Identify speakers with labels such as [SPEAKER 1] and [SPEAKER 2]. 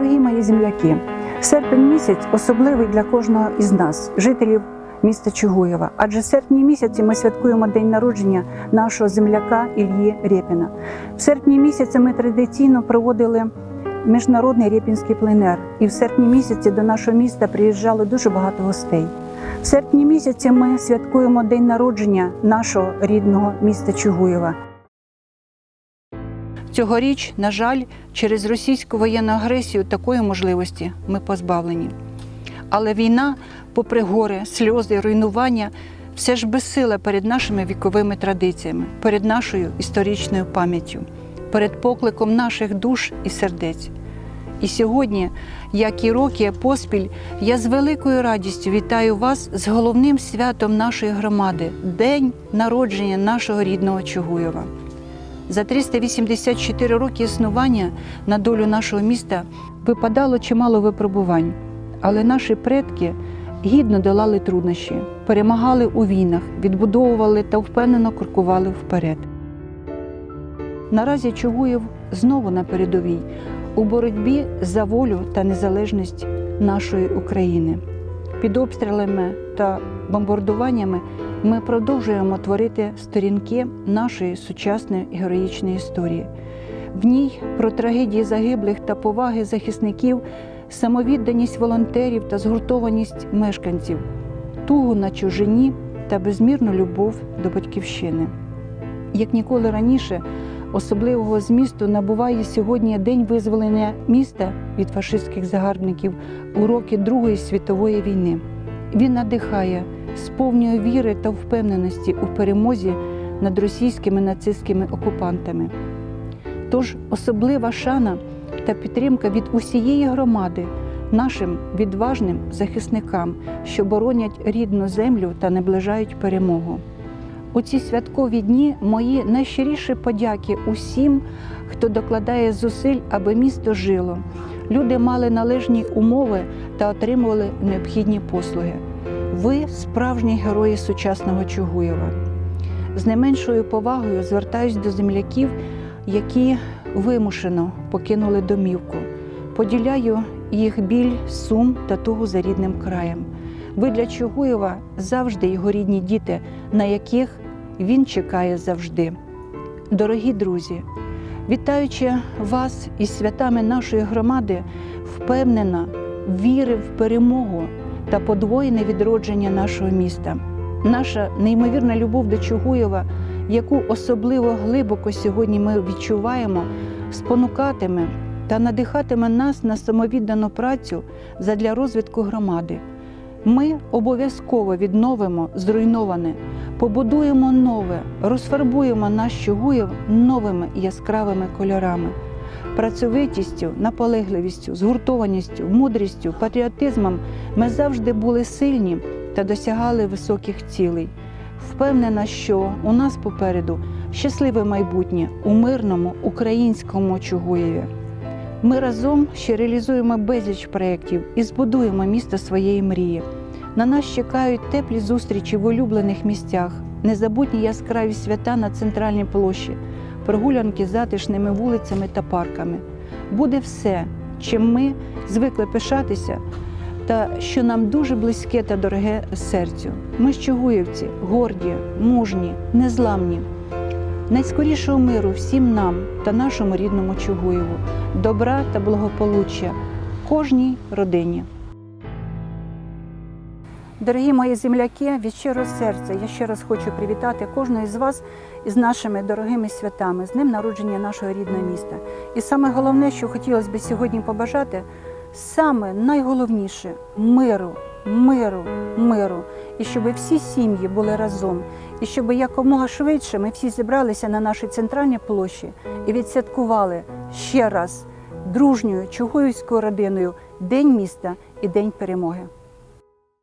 [SPEAKER 1] мої земляки, серпень місяць особливий для кожного із нас, жителів міста Чугуєва. Адже в серпні місяці ми святкуємо день народження нашого земляка Ільї Рєпіна. В серпні місяці ми традиційно проводили міжнародний рєпінський пленер, і в серпні місяці до нашого міста приїжджало дуже багато гостей. В серпні місяці ми святкуємо день народження нашого рідного міста Чугуєва. Цьогоріч, на жаль, через російську воєнну агресію такої можливості ми позбавлені. Але війна, попри горе, сльози, руйнування, все ж безсила перед нашими віковими традиціями, перед нашою історичною пам'яттю, перед покликом наших душ і сердець. І сьогодні, як і роки поспіль, я з великою радістю вітаю вас з головним святом нашої громади День народження нашого рідного Чугуєва. За 384 роки існування на долю нашого міста випадало чимало випробувань, але наші предки гідно долали труднощі, перемагали у війнах, відбудовували та впевнено крокували вперед. Наразі Чугуєв знову на передовій у боротьбі за волю та незалежність нашої України. Під обстрілами та бомбардуваннями ми продовжуємо творити сторінки нашої сучасної героїчної історії. В ній про трагедії загиблих та поваги захисників, самовідданість волонтерів та згуртованість мешканців, тугу на чужині та безмірну любов до батьківщини. Як ніколи раніше, особливого змісту набуває сьогодні День визволення міста від фашистських загарбників у роки Другої світової війни. Він надихає, сповнює віри та впевненості у перемозі над російськими нацистськими окупантами. Тож особлива шана та підтримка від усієї громади нашим відважним захисникам, що боронять рідну землю та наближають перемогу. У ці святкові дні мої найщиріші подяки усім, хто докладає зусиль, аби місто жило. Люди мали належні умови та отримували необхідні послуги. Ви справжні герої сучасного Чугуєва. З не меншою повагою звертаюсь до земляків, які вимушено покинули домівку. Поділяю їх біль, сум та тугу за рідним краєм. Ви для Чугуєва завжди його рідні діти, на яких він чекає завжди. Дорогі друзі, вітаючи вас із святами нашої громади, впевнена, віри в перемогу та подвоєне відродження нашого міста. Наша неймовірна любов до Чугуєва, яку особливо глибоко сьогодні ми відчуваємо, спонукатиме та надихатиме нас на самовіддану працю задля розвитку громади. Ми обов'язково відновимо зруйноване, побудуємо нове, розфарбуємо наш Чугуєв новими яскравими кольорами, працьовитістю, наполегливістю, згуртованістю, мудрістю, патріотизмом ми завжди були сильні та досягали високих цілей. Впевнена, що у нас попереду щасливе майбутнє у мирному українському Чугуєві. Ми разом ще реалізуємо безліч проєктів і збудуємо місто своєї мрії. На нас чекають теплі зустрічі в улюблених місцях, незабутні яскраві свята на центральній площі, прогулянки затишними вулицями та парками. Буде все, чим ми звикли пишатися, та що нам дуже близьке та дороге серцю. Ми ж чугуївці, горді, мужні, незламні. Найскорішого миру всім нам та нашому рідному Чугуєву, добра та благополуччя кожній родині. Дорогі мої земляки, від щирого серця я ще раз хочу привітати кожного із вас із нашими дорогими святами, з днем народження нашого рідного міста. І саме головне, що хотілося б сьогодні побажати, саме найголовніше миру, миру, миру. І щоб всі сім'ї були разом, і щоб якомога швидше ми всі зібралися на нашій центральній площі і відсвяткували ще раз дружньою чугуївською родиною День міста і День перемоги.